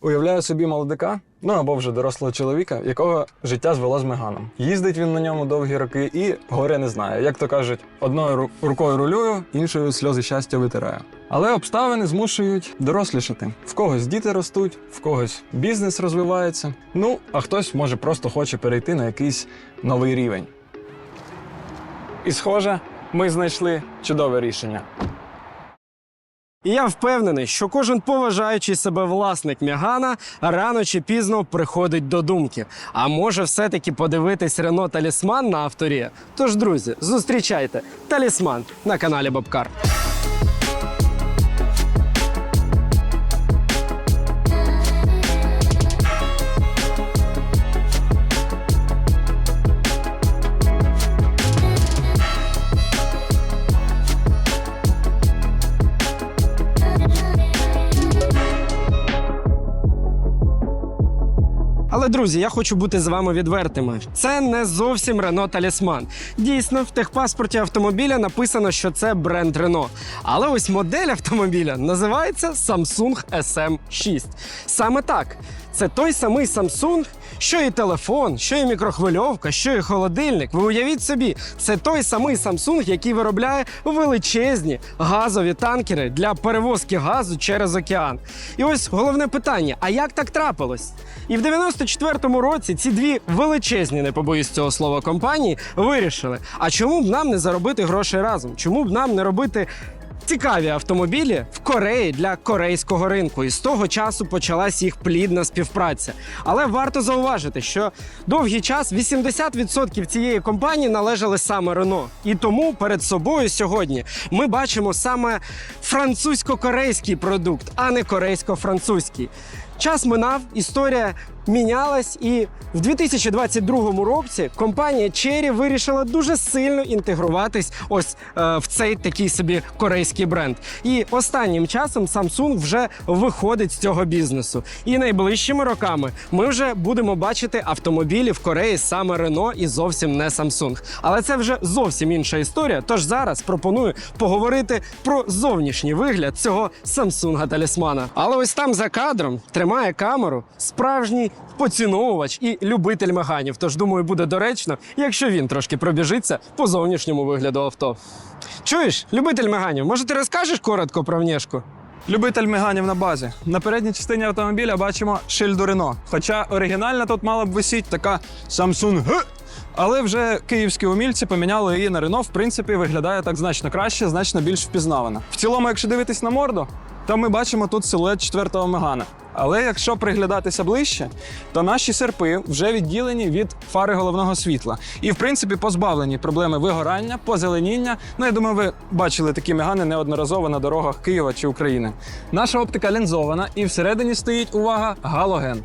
Уявляю собі молодика, ну або вже дорослого чоловіка, якого життя звело з меганом. Їздить він на ньому довгі роки і горя не знає. Як то кажуть, одною ру- рукою рулюю, іншою сльози щастя витираю. Але обставини змушують дорослішати. В когось діти ростуть, в когось бізнес розвивається. Ну, а хтось може просто хоче перейти на якийсь новий рівень. І схоже, ми знайшли чудове рішення. І я впевнений, що кожен поважаючий себе власник Мягана рано чи пізно приходить до думки. А може все-таки подивитись Рено Талісман на авторі? Тож, друзі, зустрічайте талісман на каналі Бобкар. Але друзі, я хочу бути з вами відвертими. Це не зовсім Рено Талісман. Дійсно, в техпаспорті автомобіля написано, що це бренд Рено. Але ось модель автомобіля називається Samsung SM6. Саме так. Це той самий Samsung, що і телефон, що і мікрохвильовка, що і холодильник. Ви уявіть собі, це той самий Samsung, який виробляє величезні газові танкери для перевозки газу через океан. І ось головне питання: а як так трапилось? І в 94-му році ці дві величезні, не побоюсь цього слова, компанії вирішили: а чому б нам не заробити грошей разом? Чому б нам не робити цікаві автомобілі в Кореї для корейського ринку. І з того часу почалась їх плідна співпраця. Але варто зауважити, що довгий час 80% цієї компанії належали саме Рено. І тому перед собою сьогодні ми бачимо саме французько-корейський продукт, а не корейсько-французький. Час минав, історія мінялась, і в 2022 році компанія Cherry вирішила дуже сильно інтегруватись ось е, в цей такий собі корейський бренд. І останнім часом Samsung вже виходить з цього бізнесу. І найближчими роками ми вже будемо бачити автомобілі в Кореї саме Renault і зовсім не Samsung. Але це вже зовсім інша історія. Тож зараз пропоную поговорити про зовнішній вигляд цього Samsung талісмана. Але ось там за кадром тримає камеру справжній поціновувач і любитель меганів. Тож думаю, буде доречно, якщо він трошки пробіжиться по зовнішньому вигляду авто. Чуєш, любитель меганів, може ти розкажеш коротко про внешку? Любитель меганів на базі. На передній частині автомобіля бачимо шильду Рено. Хоча оригінальна тут мала б висіти така Samsung Г. Але вже київські умільці поміняли її на Рено. В принципі, виглядає так значно краще, значно більш впізнавано. В цілому, якщо дивитись на морду, то ми бачимо тут силует четвертого мегана. Але якщо приглядатися ближче, то наші серпи вже відділені від фари головного світла. І, в принципі, позбавлені проблеми вигорання, позеленіння. Ну, я думаю, ви бачили такі мегани неодноразово на дорогах Києва чи України. Наша оптика лінзована, і всередині стоїть увага галоген.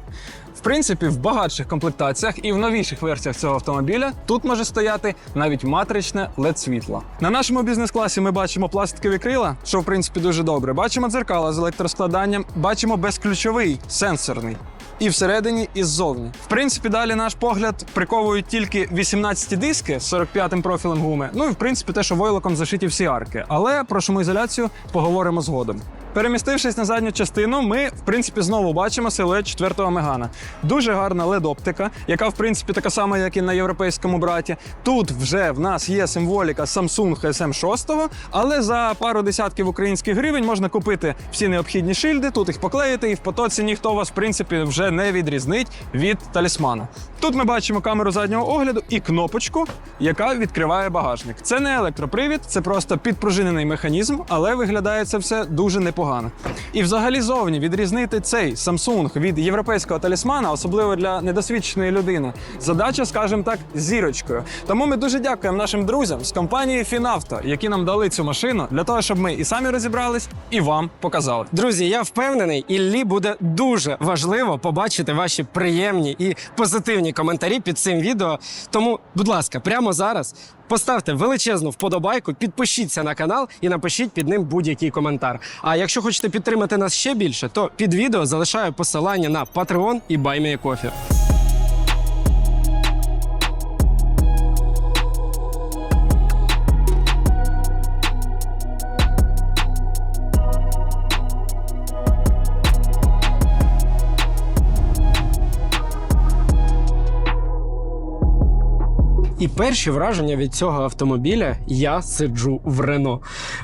Принципі, в багатших комплектаціях і в новіших версіях цього автомобіля тут може стояти навіть матричне led світло. На нашому бізнес-класі ми бачимо пластикові крила, що в принципі дуже добре. Бачимо дзеркала з електроскладанням, бачимо безключовий сенсорний. І всередині, і ззовні. В принципі, далі наш погляд приковують тільки 18 диски з 45-м профілем гуми. Ну і в принципі те, що войлоком зашиті всі арки. Але про шумоізоляцію поговоримо згодом. Перемістившись на задню частину, ми в принципі знову бачимо силует четвертого мегана. Дуже гарна LED-оптика, яка в принципі така сама, як і на європейському браті. Тут вже в нас є символіка Samsung SM6, але за пару десятків українських гривень можна купити всі необхідні шильди, тут їх поклеїти, і в потоці ніхто вас в принципі вже не відрізнить від талісмана. Тут ми бачимо камеру заднього огляду і кнопочку, яка відкриває багажник. Це не електропривід, це просто підпружинений механізм, але виглядає це все дуже непогано. І взагалі зовні відрізнити цей Samsung від європейського талісмана, особливо для недосвідченої людини, задача, скажімо так, зірочкою. Тому ми дуже дякуємо нашим друзям з компанії Фінавто, які нам дали цю машину для того, щоб ми і самі розібрались, і вам показали. Друзі, я впевнений, Іллі буде дуже важливо побачити ваші приємні і позитивні коментарі під цим відео. Тому, будь ласка, прямо зараз поставте величезну вподобайку, підпишіться на канал і напишіть під ним будь-який коментар. А якщо хочете підтримати нас ще більше, то під відео залишаю посилання на Patreon і BuyMeACoffee. І перші враження від цього автомобіля я сиджу в Рено.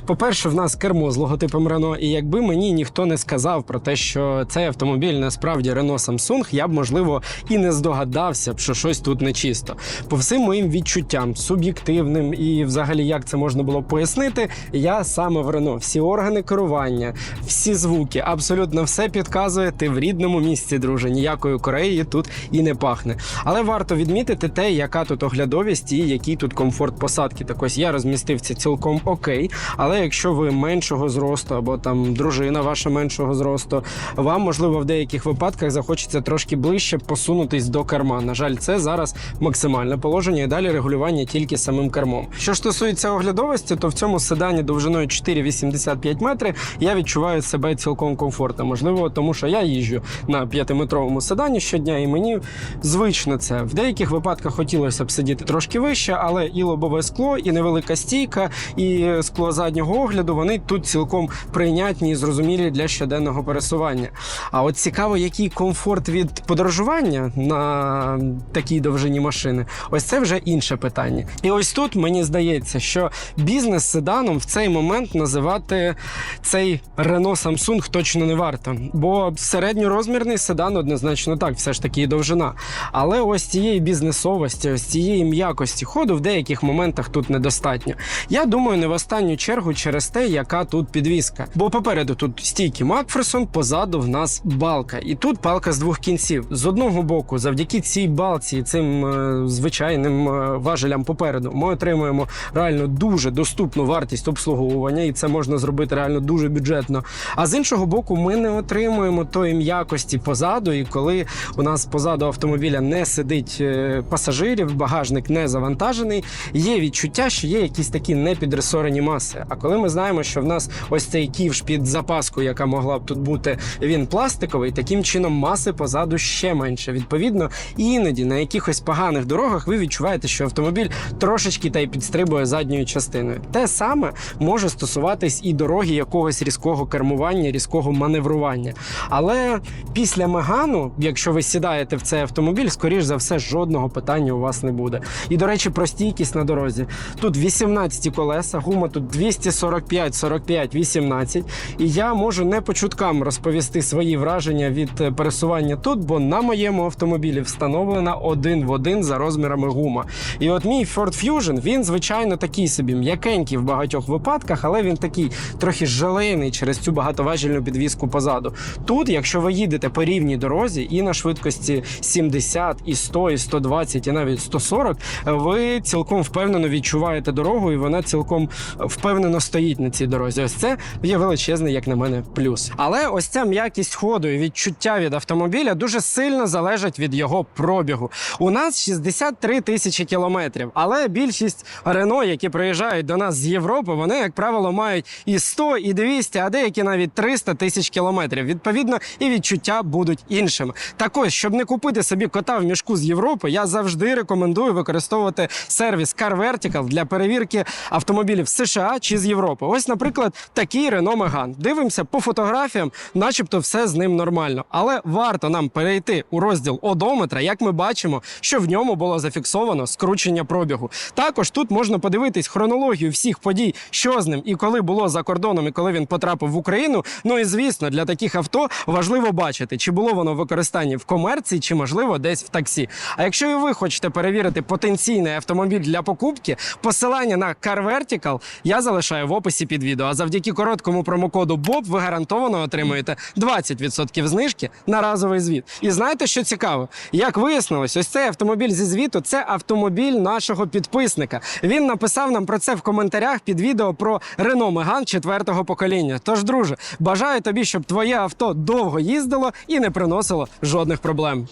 По-перше, в нас кермо з логотипом Рено, і якби мені ніхто не сказав про те, що цей автомобіль насправді Рено Samsung, я б можливо і не здогадався б, що щось тут нечисто. По всім моїм відчуттям, суб'єктивним і взагалі як це можна було пояснити, я саме в Рено. Всі органи керування, всі звуки, абсолютно все підказує. Ти в рідному місці, друже. Ніякої Кореї тут і не пахне. Але варто відмітити те, яка тут оглядовість і який тут комфорт посадки. Так ось я розмістив це цілком окей. Але якщо ви меншого зросту або там дружина ваша меншого зросту, вам можливо в деяких випадках захочеться трошки ближче посунутись до керма. На жаль, це зараз максимальне положення і далі регулювання тільки самим кермом. Що ж стосується оглядовості, то в цьому седані довжиною 4,85 метри я відчуваю себе цілком комфортно. Можливо, тому що я їжджу на п'ятиметровому седані щодня, і мені звично це. В деяких випадках хотілося б сидіти трошки вище, але і лобове скло, і невелика стійка, і скло заднього огляду вони тут цілком прийнятні і зрозумілі для щоденного пересування. А от цікаво, який комфорт від подорожування на такій довжині машини, ось це вже інше питання. І ось тут мені здається, що бізнес седаном в цей момент називати цей Renault Samsung точно не варто. Бо середньорозмірний седан однозначно так, все ж таки і довжина. Але ось цієї бізнесовості, ось цієї м'якості ходу в деяких моментах тут недостатньо. Я думаю, не в останню чергу через те, яка тут підвіска. Бо попереду тут стійки Макферсон, позаду в нас балка. І тут палка з двох кінців. З одного боку, завдяки цій балці, цим е, звичайним е, важелям попереду, ми отримуємо реально дуже доступну вартість обслуговування, і це можна зробити реально дуже бюджетно. А з іншого боку, ми не отримуємо тої м'якості позаду. І коли у нас позаду автомобіля не сидить е, пасажирів, багажник не завантажений, є відчуття, що є якісь такі непідресорені маси. А коли ми знаємо, що в нас ось цей ківш під запаску, яка могла б тут бути, він пластиковий, таким чином маси позаду ще менше. Відповідно, іноді на якихось поганих дорогах ви відчуваєте, що автомобіль трошечки та й підстрибує задньою частиною. Те саме може стосуватись і дороги якогось різкого кермування, різкого маневрування. Але після Мегану, якщо ви сідаєте в цей автомобіль, скоріш за все, жодного питання у вас не буде. І до речі, про стійкість на дорозі. Тут 18 колеса, гума тут 245, 45, 18. І я можу не по чуткам розповісти свої враження від е, пересування тут, бо на моєму автомобілі встановлена один в один за розмірами гума. І от мій Ford Fusion, він звичайно такий собі м'якенький в багатьох випадках, але він такий трохи жалейний через цю багатоважільну підвіску позаду. Тут, якщо ви їдете по рівній дорозі і на швидкості 70, і 100, і 120, і навіть 140, ви цілком впевнено відчуваєте дорогу, і вона цілком впевнено стоїть на цій дорозі. Ось це є величезний, як на мене, плюс. Але ось ця м'якість ходу і відчуття від автомобіля дуже сильно залежать від його пробігу. У нас 63 тисячі кілометрів, але більшість Рено, які приїжджають до нас з Європи, вони, як правило, мають і 100, і 200, а деякі навіть 300 тисяч кілометрів. Відповідно, і відчуття будуть іншими. Так ось, щоб не купити собі кота в мішку з Європи, я завжди рекомендую використовувати сервіс Car Vertical для перевірки автомобілів США чи з Європи. Ось, наприклад, такий Renault Megane. Дивимося по фотографіям, начебто все з ним нормально. Але варто нам перейти у розділ одометра, як ми бачимо, що в ньому було зафіксовано скручення пробігу. Також тут можна подивитись хронологію всіх подій, що з ним і коли було за кордоном, і коли він потрапив в Україну. Ну і звісно, для таких авто важливо бачити, чи було воно в використанні в комерції, чи можливо десь в таксі. А якщо і ви хочете перевірити потенційний автомобіль для покупки, посилання на Car Vertical я залишаю в описі під відео. А завдяки короткому промокоду BOB ви гарантовано отримуєте 20% знижки на разовий звіт. І знаєте, що цікаво? Як вияснилось, ось цей автомобіль зі звіту це автомобіль нашого підписника. Він написав нам про це в коментарях під відео про Renault Megane четвертого покоління. Тож, друже, бажаю тобі, щоб твоє авто довго їздило і не приносило жодних проблем.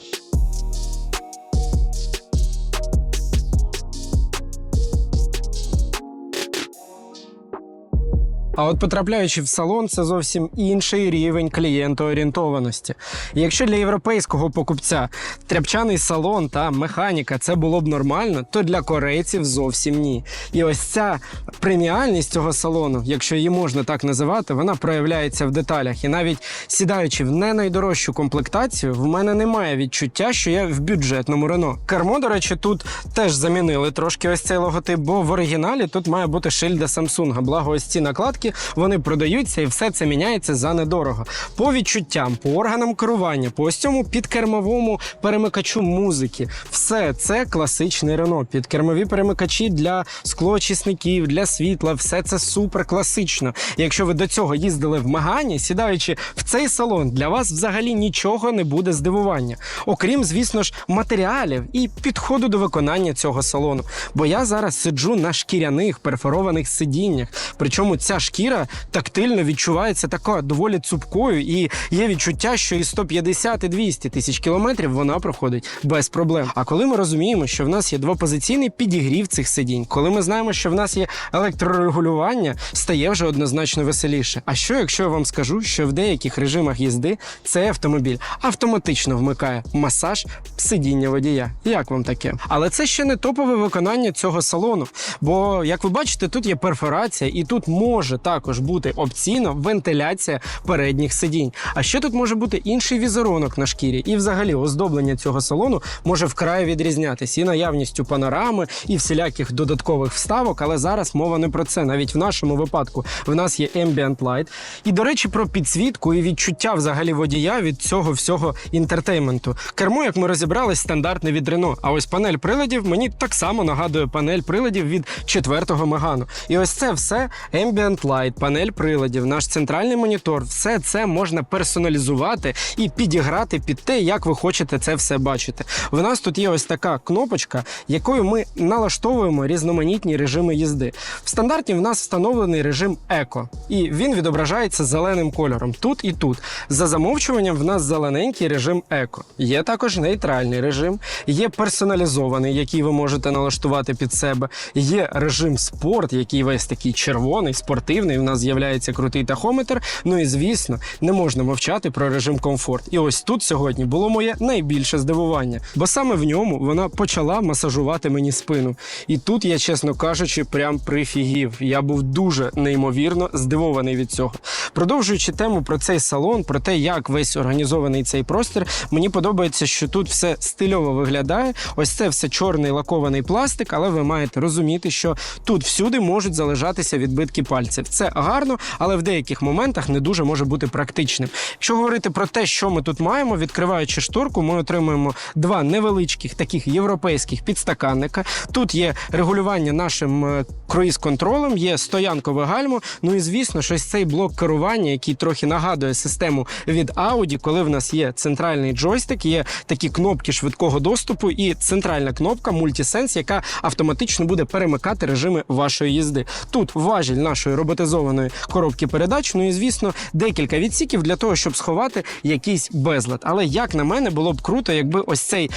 А от потрапляючи в салон, це зовсім інший рівень клієнтоорієнтованості. Якщо для європейського покупця тряпчаний салон та механіка це було б нормально, то для корейців зовсім ні. І ось ця преміальність цього салону, якщо її можна так називати, вона проявляється в деталях. І навіть сідаючи в не найдорожчу комплектацію, в мене немає відчуття, що я в бюджетному Рено. Кермо, до речі, тут теж замінили трошки ось цей логотип, бо в оригіналі тут має бути шильда Samsung. Благо, ось ці накладки вони продаються і все це міняється за недорого. По відчуттям, по органам керування, по ось цьому підкермовому перемикачу музики, все це класичний Рено. Підкермові перемикачі для склоочисників, для світла, все це супер класично. Якщо ви до цього їздили в Магані, сідаючи в цей салон, для вас взагалі нічого не буде здивування, окрім, звісно ж, матеріалів і підходу до виконання цього салону. Бо я зараз сиджу на шкіряних перфорованих сидіннях. Причому ця шкіра тактильно відчувається такою доволі цупкою, і є відчуття, що і 150 і 200 тисяч кілометрів вона проходить без проблем. А коли ми розуміємо, що в нас є двопозиційний підігрів цих сидінь, коли ми знаємо, що в нас є електрорегулювання, стає вже однозначно веселіше. А що, якщо я вам скажу, що в деяких режимах їзди цей автомобіль автоматично вмикає масаж сидіння водія? Як вам таке? Але це ще не топове виконання цього салону. Бо, як ви бачите, тут є перфорація, і тут може також бути опційно вентиляція передніх сидінь. А ще тут може бути інший візерунок на шкірі, і взагалі оздоблення цього салону може вкрай відрізнятися і наявністю панорами, і всіляких додаткових вставок. Але зараз мова не про це. Навіть в нашому випадку в нас є Ambient Light. І до речі, про підсвітку і відчуття взагалі водія від цього всього інтертейменту. Кермо, як ми розібрались, стандартне від Renault. А ось панель приладів мені так само нагадує панель приладів від четвертого Мегану. І ось це все Ambient Light, панель приладів, наш центральний монітор. Все це можна персоналізувати і підіграти під те, як ви хочете це все бачити. В нас тут є ось така кнопочка, якою ми налаштовуємо різноманітні режими їзди. В стандарті в нас встановлений режим еко, і він відображається зеленим кольором тут і тут. За замовчуванням в нас зелененький режим еко. Є також нейтральний режим, є персоналізований, який ви можете налаштувати під себе. Є режим спорт, який весь такий червоний, спортивний. У нас з'являється крутий тахометр. Ну і звісно, не можна мовчати про режим комфорт. І ось тут сьогодні було моє найбільше здивування, бо саме в ньому вона почала масажувати мені спину. І тут я, чесно кажучи, прям прифігів. Я був дуже неймовірно здивований від цього. Продовжуючи тему про цей салон, про те, як весь організований цей простір, мені подобається, що тут все стильово виглядає. Ось це все чорний лакований пластик, але ви маєте розуміти, що тут всюди можуть залежатися відбитки пальців. Це гарно, але в деяких моментах не дуже може бути практичним. Якщо говорити про те, що ми тут маємо, відкриваючи шторку, ми отримуємо два невеличких таких європейських підстаканника. Тут є регулювання нашим е, круїз-контролем, є стоянкове гальмо. Ну і звісно, щось цей блок керування, який трохи нагадує систему від Audi, коли в нас є центральний джойстик, є такі кнопки швидкого доступу і центральна кнопка Multisense, яка автоматично буде перемикати режими вашої їзди. Тут важіль нашої роботизованої коробки передач. Ну і звісно, декілька відсіків для того, щоб сховати якийсь безлад. Але як на мене, було б круто, якби ось цей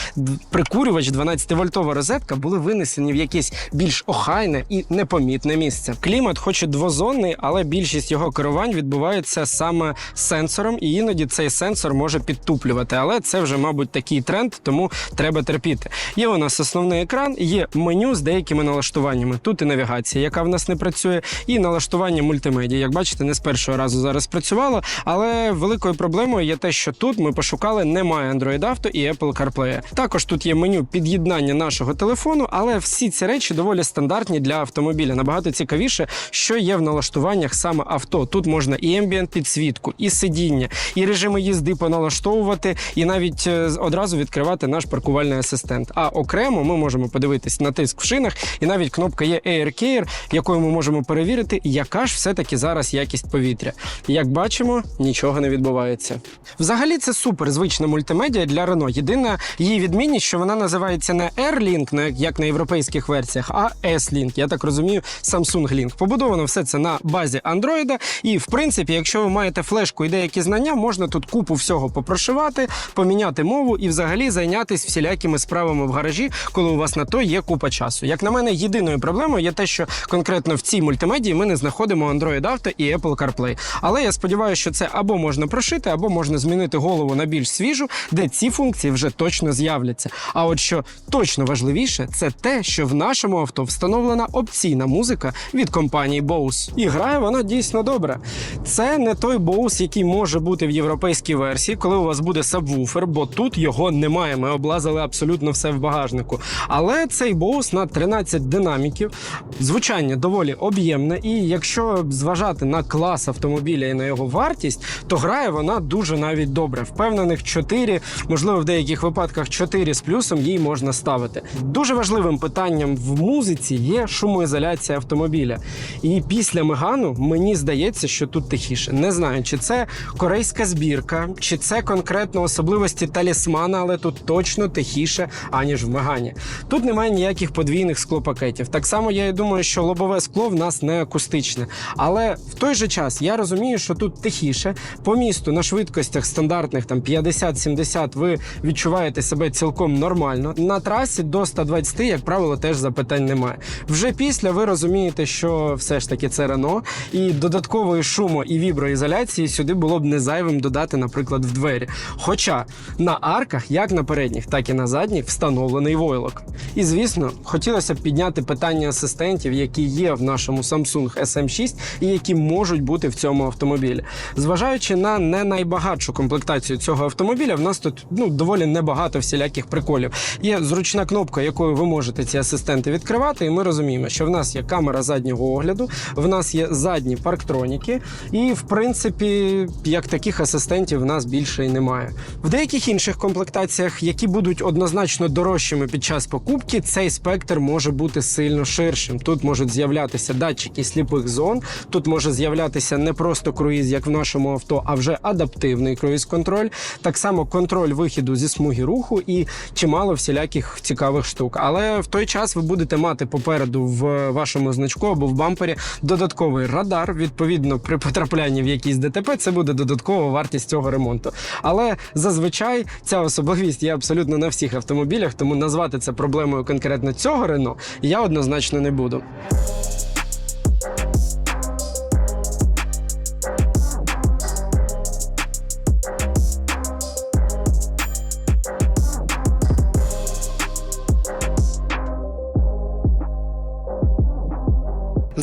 прикурювач 12-вольтова розетка були винесені в якесь більш охайне і непомітне місце. Клімат, хоч і двозонний, але більшість його керувань відбувається саме сенсором, і іноді цей сенсор може підтуплювати. Але це вже, мабуть, такий тренд, тому треба терпіти. Є у нас основний екран, є меню з деякими налаштуваннями. Тут і навігація, яка в нас не працює, і налаштування мультимедіа. Як бачите, не з першого разу зараз працювало, але великою проблемою є те, що тут ми пошукали, немає Android Auto і Apple CarPlay. Також тут є меню під'єднання нашого телефону, але всі ці речі доволі стандартні для автомобіля. Набагато цікавіше, що є в налаштуваннях саме авто. Тут можна і ambient підсвітку, і сидіння, і режими їзди поналаштовувати, і навіть е, одразу відкривати наш паркувальний асистент. А окремо ми можемо подивитись на тиск в шинах, і навіть кнопка є Air Care, якою ми можемо перевірити, яка ж все-таки зараз якість повітря. Як бачимо, нічого не відбувається. Взагалі, це супер звична мультимедіа для Renault. Єдина її відмінність, що вона називається не Air-Link, як на європейських версіях, а S-Link. Я так розумію, Samsung Link. Побудовано все це на базі Android. І в принципі, якщо ви маєте флешку і деякі знання, можна тут купу всього попрошивати, поміняти мову і взагалі зайнятися всілякими справами в гаражі, коли у вас на то є купа часу. Як на мене, єдиною проблемою є те, що конкретно в цій мультимедії ми не знаходимо вводимо Android Auto і Apple CarPlay. Але я сподіваюся, що це або можна прошити, або можна змінити голову на більш свіжу, де ці функції вже точно з'являться. А от що точно важливіше, це те, що в нашому авто встановлена опційна музика від компанії Bose. І грає вона дійсно добре. Це не той Bose, який може бути в європейській версії, коли у вас буде сабвуфер, бо тут його немає. Ми облазили абсолютно все в багажнику. Але цей Bose на 13 динаміків, звучання доволі об'ємне, і якщо зважати на клас автомобіля і на його вартість, то грає вона дуже навіть добре. Впевнених 4, можливо, в деяких випадках 4 з плюсом їй можна ставити. Дуже важливим питанням в музиці є шумоізоляція автомобіля. І після Мегану мені здається, що тут тихіше. Не знаю, чи це корейська збірка, чи це конкретно особливості талісмана, але тут точно тихіше, аніж в Мегані. Тут немає ніяких подвійних склопакетів. Так само я і думаю, що лобове скло в нас не акустичне. Але в той же час я розумію, що тут тихіше. По місту на швидкостях стандартних там 50-70 ви відчуваєте себе цілком нормально. На трасі до 120, як правило, теж запитань немає. Вже після ви розумієте, що все ж таки це Рено, і додаткової шуму і віброізоляції сюди було б не зайвим додати, наприклад, в двері. Хоча на арках, як на передніх, так і на задніх, встановлений войлок. І звісно, хотілося б підняти питання асистентів, які є в нашому Samsung SM6 і які можуть бути в цьому автомобілі. Зважаючи на не найбагатшу комплектацію цього автомобіля, в нас тут ну доволі небагато всіляких приколів. Є зручна кнопка, якою ви можете ці асистенти відкривати, і ми розуміємо, що в нас є камера заднього огляду, в нас є задні парктроніки, і в принципі, як таких асистентів в нас більше і немає. В деяких інших комплектаціях, які будуть однозначно дорожчими під час покупки, цей спектр може бути сильно ширшим. Тут можуть з'являтися датчики сліпих зон, тут може з'являтися не просто круїз, як в нашому авто, а вже адаптивний круїз-контроль. Так само контроль вихіду зі смуги руху і чимало всіляких цікавих штук. Але в той час ви будете мати попереду в вашому значку або в бампері додатковий радар. Відповідно, при потраплянні в якийсь ДТП це буде додаткова вартість цього ремонту. Але зазвичай ця особливість є абсолютно на всіх автомобілях, тому назвати це проблемою конкретно цього Рено я однозначно не буду.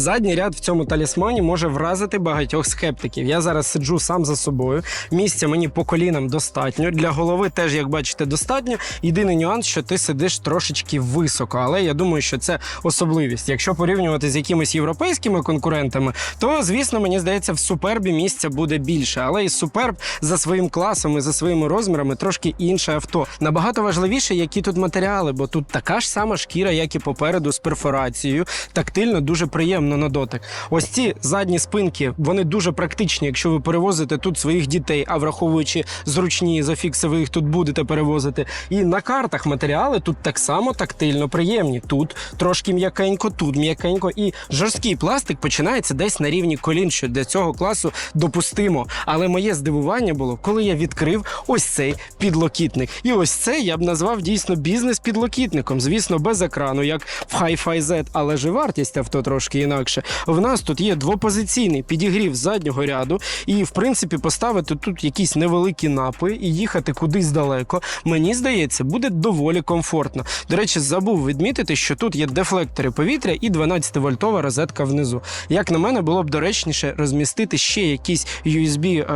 Задній ряд в цьому талісмані може вразити багатьох скептиків. Я зараз сиджу сам за собою. Місця мені по колінам достатньо. Для голови теж, як бачите, достатньо. Єдиний нюанс, що ти сидиш трошечки високо, але я думаю, що це особливість. Якщо порівнювати з якимись європейськими конкурентами, то звісно, мені здається, в супербі місця буде більше. Але і суперб за своїм класом і за своїми розмірами трошки інше авто. Набагато важливіше, які тут матеріали, бо тут така ж сама шкіра, як і попереду, з перфорацією. Тактильно дуже приємно на дотик. Ось ці задні спинки, вони дуже практичні, якщо ви перевозите тут своїх дітей, а враховуючи зручні зафікси, ви їх тут будете перевозити. І на картах матеріали тут так само тактильно приємні. Тут трошки м'якенько, тут м'якенько. І жорсткий пластик починається десь на рівні колін, що для цього класу допустимо. Але моє здивування було, коли я відкрив ось цей підлокітник. І ось це я б назвав дійсно бізнес-підлокітником. Звісно, без екрану, як в Hi-Fi Z, але ж і вартість авто трошки інакше. В нас тут є двопозиційний підігрів заднього ряду, і в принципі поставити тут якісь невеликі напи і їхати кудись далеко. Мені здається, буде доволі комфортно. До речі, забув відмітити, що тут є дефлектори повітря і 12-вольтова розетка внизу. Як на мене, було б доречніше розмістити ще якісь USB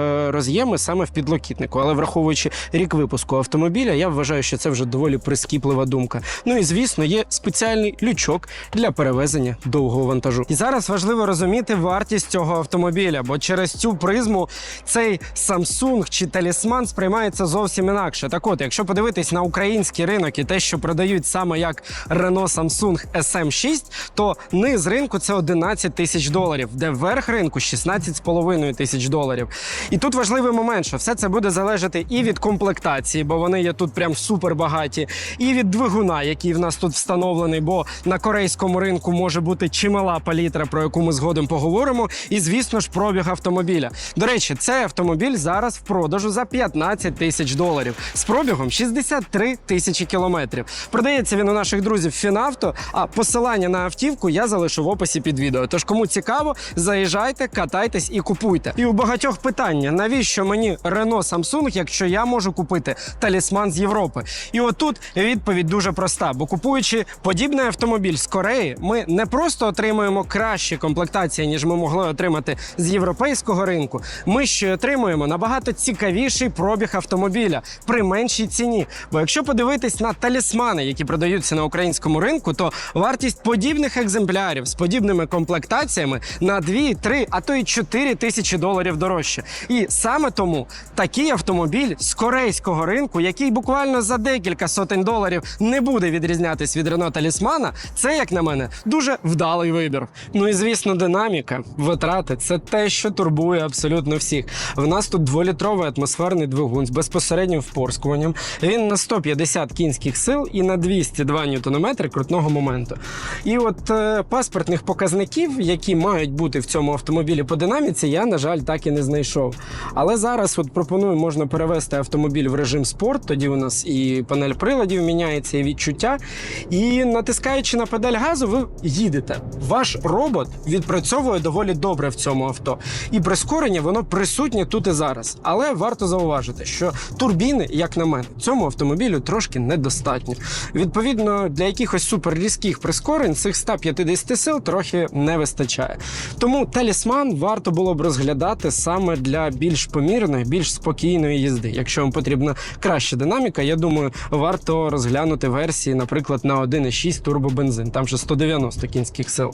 е, саме в підлокітнику. Але враховуючи рік випуску автомобіля, я вважаю, що це вже доволі прискіплива думка. Ну і звісно, є спеціальний лючок для перевезення довгого вантажу. І зараз важливо розуміти вартість цього автомобіля, бо через цю призму цей Samsung чи талісман сприймається зовсім інакше. Так от, якщо подивитись на український ринок і те, що продають саме як Renault Samsung SM6, то низ ринку це 11 тисяч доларів, де верх ринку 16,5 тисяч доларів. І тут важливий момент, що все це буде залежати і від комплектації, бо вони є тут прям супер багаті, і від двигуна, який в нас тут встановлений, бо на корейському ринку може бути чимала палітра літра, про яку ми згодом поговоримо, і звісно ж пробіг автомобіля. До речі, цей автомобіль зараз в продажу за 15 тисяч доларів з пробігом 63 тисячі кілометрів. Продається він у наших друзів Фінавто. А посилання на автівку я залишу в описі під відео. Тож кому цікаво, заїжджайте, катайтесь і купуйте. І у багатьох питання: навіщо мені Renault Samsung, якщо я можу купити талісман з Європи? І отут відповідь дуже проста: бо купуючи подібний автомобіль з Кореї, ми не просто отримуємо кращі комплектації, ніж ми могли отримати з європейського ринку. Ми ще отримуємо набагато цікавіший пробіг автомобіля при меншій ціні. Бо якщо подивитись на талісмани, які продаються на українському ринку, то вартість подібних екземплярів з подібними комплектаціями на 2, 3, а то й 4 тисячі доларів дорожче. І саме тому такий автомобіль з корейського ринку, який буквально за декілька сотень доларів не буде відрізнятись від Renault Талісмана, це, як на мене, дуже вдалий вибір. Ну і звісно, динаміка, витрати це те, що турбує абсолютно всіх. В нас тут дволітровий атмосферний двигун з безпосереднім впорскуванням. Він на 150 кінських сил і на 202 ньютонометри крутного моменту. І от е, паспортних показників, які мають бути в цьому автомобілі по динаміці, я, на жаль, так і не знайшов. Але зараз от пропоную, можна перевести автомобіль в режим спорт. Тоді у нас і панель приладів міняється, і відчуття. І натискаючи на педаль газу, ви їдете. Ваш робот відпрацьовує доволі добре в цьому авто. І прискорення воно присутнє тут і зараз. Але варто зауважити, що турбіни, як на мене, цьому автомобілю трошки недостатньо. Відповідно, для якихось суперрізких прискорень цих 150 сил трохи не вистачає. Тому талісман варто було б розглядати саме для більш помірної, більш спокійної їзди. Якщо вам потрібна краща динаміка, я думаю, варто розглянути версії, наприклад, на 1,6 турбобензин, там же 190 кінських сил.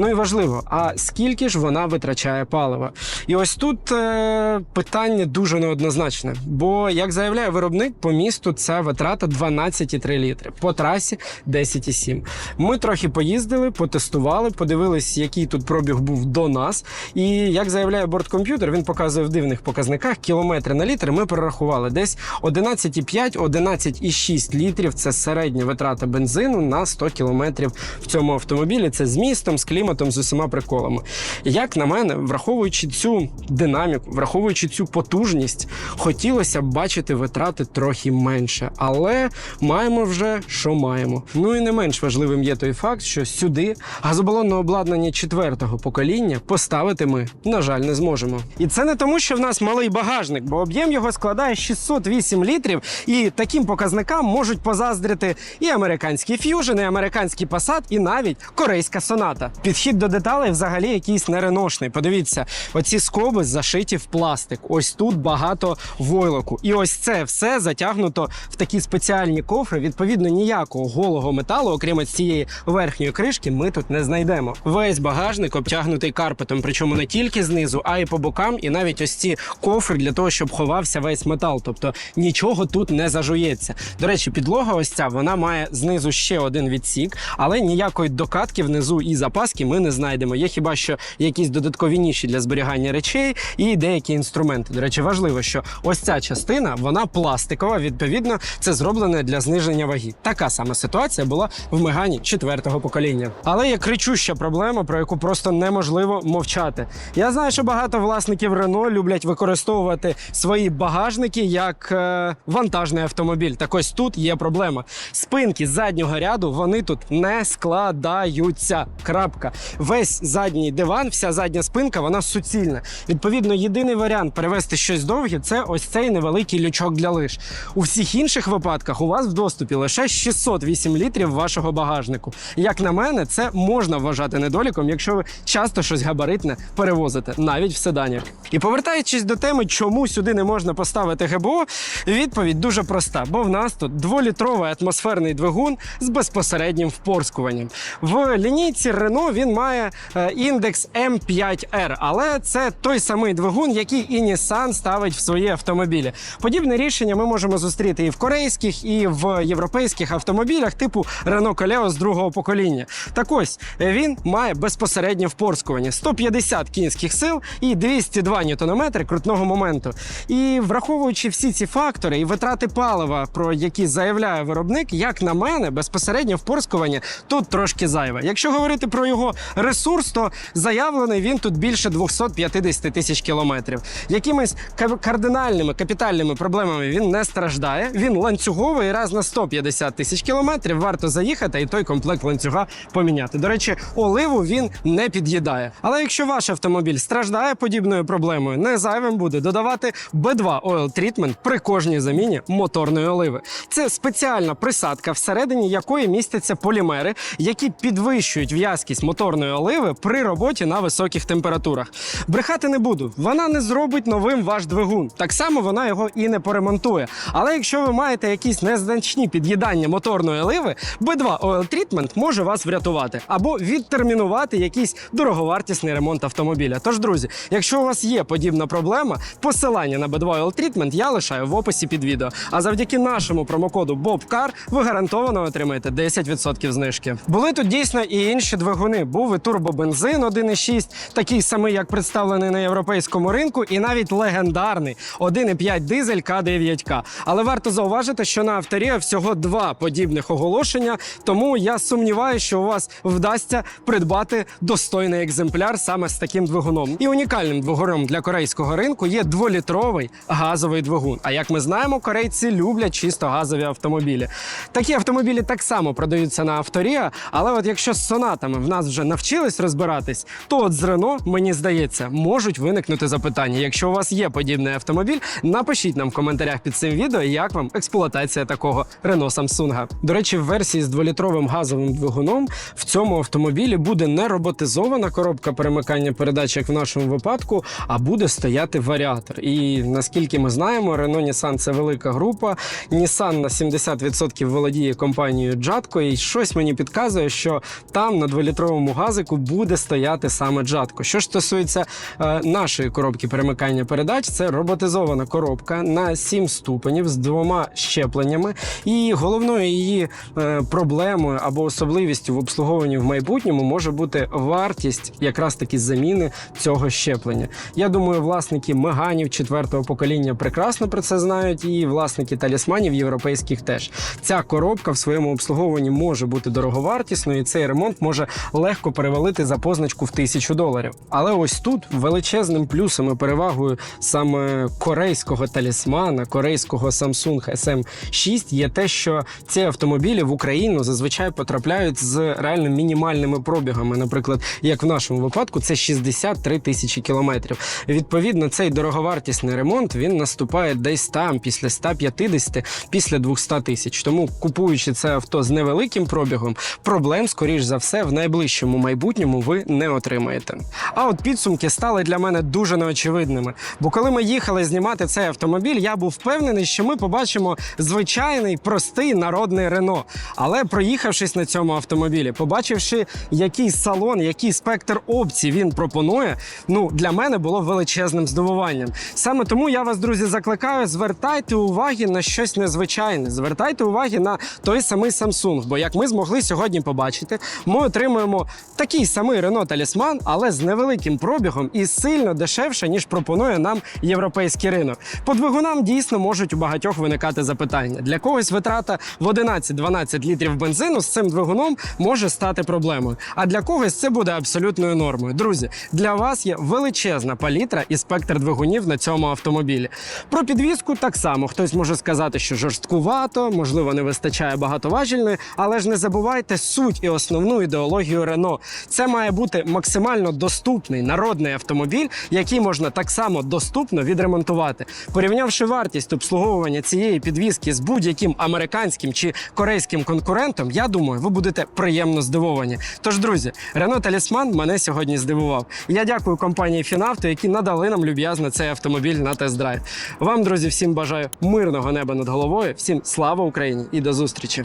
Ну і важливо, а скільки ж вона витрачає палива? І ось тут е, питання дуже неоднозначне. Бо, як заявляє виробник, по місту це витрата 12,3 літри, по трасі 10,7. Ми трохи поїздили, потестували, подивились, який тут пробіг був до нас. І як заявляє борткомп'ютер, він показує в дивних показниках кілометри на літр. Ми перерахували десь 11,5-11,6 літрів. Це середня витрата бензину на 100 кілометрів в цьому автомобілі. Це з містом, з кліматом, з усіма приколами. Як на мене, враховуючи цю динаміку, враховуючи цю потужність, хотілося б бачити витрати трохи менше, але маємо вже що маємо. Ну і не менш важливим є той факт, що сюди газобалонне обладнання четвертого покоління поставити ми, на жаль, не зможемо. І це не тому, що в нас малий багажник, бо об'єм його складає 608 літрів, і таким показникам можуть позаздрити і американський ф'южн, і американський Passat, і навіть корейська соната. Підхід до деталей взагалі якийсь нереношний. Подивіться, оці скоби зашиті в пластик. Ось тут багато войлоку. І ось це все затягнуто в такі спеціальні кофри. Відповідно, ніякого голого металу, окрім цієї верхньої кришки, ми тут не знайдемо. Весь багажник обтягнутий карпетом, причому не тільки знизу, а й по бокам, і навіть ось ці кофри для того, щоб ховався весь метал. Тобто нічого тут не зажується. До речі, підлога ось ця вона має знизу ще один відсік, але ніякої докатки внизу і запаски ми не знайдемо. Є хіба що якісь додаткові ніші для зберігання речей і деякі інструменти. До речі, важливо, що ось ця частина вона пластикова. Відповідно, це зроблене для зниження ваги. Така сама ситуація була в мегані четвертого покоління. Але є кричуща проблема, про яку просто неможливо мовчати. Я знаю, що багато власників Рено люблять використовувати свої багажники як е, вантажний автомобіль. Так ось тут є проблема. Спинки заднього ряду вони тут не складаються. Крапка. Весь задній диван, вся задня спинка, вона суцільна. Відповідно, єдиний варіант перевести щось довге це ось цей невеликий лючок для лиж. У всіх інших випадках у вас в доступі лише 608 літрів вашого багажнику. Як на мене, це можна вважати недоліком, якщо ви часто щось габаритне перевозите, навіть в седані. І повертаючись до теми, чому сюди не можна поставити ГБО, відповідь дуже проста, бо в нас тут дволітровий атмосферний двигун з безпосереднім впорскуванням. В лінійці Renault він має е, індекс М5R, але це той самий двигун, який і Nissan ставить в свої автомобілі. Подібне рішення ми можемо зустріти і в корейських, і в європейських автомобілях типу Renault Koleos з другого покоління. Так ось він має безпосереднє впорскування 150 кінських сил і 202 ньютонометри крутного моменту. І враховуючи всі ці фактори і витрати палива, про які заявляє виробник, як на мене, безпосереднє впорскування тут трошки зайве. Якщо говорити про його ресурс, то заявлений він тут більше 250 тисяч кілометрів. Якимись кардинальними капітальними проблемами він не страждає. Він ланцюговий раз на 150 тисяч кілометрів варто заїхати і той комплект ланцюга поміняти. До речі, оливу він не під'їдає. Але якщо ваш автомобіль страждає подібною проблемою, не зайвим буде додавати B2 Oil Treatment при кожній заміні моторної оливи. Це спеціальна присадка, всередині якої містяться полімери, які підвищують в'язкість моторної оливи при роботі на високих температурах. Брехати не буду, вона не зробить новим ваш двигун. Так само вона його і не поремонтує. Але якщо ви маєте якісь незначні під'їдання моторної оливи, B2 Oil Treatment може вас врятувати або відтермінувати якийсь дороговартісний ремонт автомобіля. Тож, друзі, якщо у вас є подібна проблема, посилання на B2 Oil Treatment я лишаю в описі під відео. А завдяки нашому промокоду BOBCAR ви гарантовано отримаєте 10% знижки. Були тут дійсно і інші двигуни. Був і турбобензин 1.6, такий самий, як представлений на європейському ринку, і навіть легендарний 1.5 дизель К9К. Але варто зауважити, що на авторія всього два подібних оголошення, тому я сумніваюся, що у вас вдасться придбати достойний екземпляр саме з таким двигуном. І унікальним двигуном для корейського ринку є дволітровий газовий двигун. А як ми знаємо, корейці люблять чисто газові автомобілі. Такі автомобілі так само продаються на авторія, але от якщо з сонатами в нас вже навчились розбиратись, то от з Рено, мені здається, можуть виникнути запитання. Якщо у вас є подібний автомобіль, напишіть нам в коментарях під цим відео, як вам експлуатація такого Рено Самсунга. До речі, в версії з дволітровим газовим двигуном в цьому автомобілі буде не роботизована коробка перемикання передач, як в нашому випадку, а буде стояти варіатор. І наскільки ми знаємо, Renault Nissan – це велика група. Nissan на 70% володіє компанією Jatco, і щось мені підказує, що там на дволітровому газику буде стояти саме Jatco. Що ж стосується е, нашої коробки перемикання передач, це роботизована коробка на 7 ступенів з двома щепленнями. І головною її е, проблемою або особливістю в обслуговуванні в майбутньому може бути вартість якраз таки заміни цього щеплення. Я думаю, власники меганів четвертого покоління прекрасно про це знають, і власники талісманів європейських теж. Ця коробка в своєму обслуговуванні може бути дороговартісною, і цей ремонт може легко перевалити за позначку в тисячу доларів. Але ось тут величезним плюсом і перевагою саме корейського талісмана, корейського Samsung SM6 є те, що ці автомобілі в Україну зазвичай потрапляють з реально мінімальними пробігами. Наприклад, як в нашому випадку, це 63 тисячі кілометрів. Відповідно, цей дороговартісний ремонт він наступає десь там, після 150, після 200 тисяч. Тому купуючи це авто з невеликим пробігом, проблем, скоріш за все, в найближчому майбутньому ви не отримаєте. А от підсумки стали для мене дуже неочевидними. Бо коли ми їхали знімати цей автомобіль, я був впевнений, що ми побачимо звичайний простий народний Рено. Але проїхавшись на цьому автомобілі, побачивши, який салон, який спектр опцій він пропонує, ну для мене було величезним здивуванням. Саме тому я вас, друзі, закликаю, звертайте уваги на щось незвичайне. Звертайте уваги на той самий Samsung. Бо як ми змогли сьогодні побачити, ми отримуємо такий самий Renault Talisman, але з невеликим пробігом і сильно дешевше, ніж пропонує нам європейський ринок. По двигунам дійсно можуть у багатьох виникати запитання. Для когось витрата в 11-12 літрів бензину з цим двигуном може стати проблемою. А для когось це буде абсолютною нормою. Друзі, для вас є величезна палітра і спектр двигунів на цьому автомобілі. Про підвізку так само хтось може сказати, що жорсткувато, можливо, не вистачає багатоважільної, але ж не забувайте суть і основну ідеологію Рено. Це має бути максимально доступний народний автомобіль, який можна так само доступно відремонтувати. Порівнявши вартість обслуговування цієї підвізки з будь-яким американським чи корейським конкурентом, я думаю, ви будете приємно здивовані. Тож, друзі, Renault Talisman мене сьогодні здивував. Я дякую компанії Фінавто, які надали нам люб'язно цей автомобіль на тест-драйв. Вам, друзі, всім бажаю мирного неба над головою. Всім слава Україні і до зустрічі!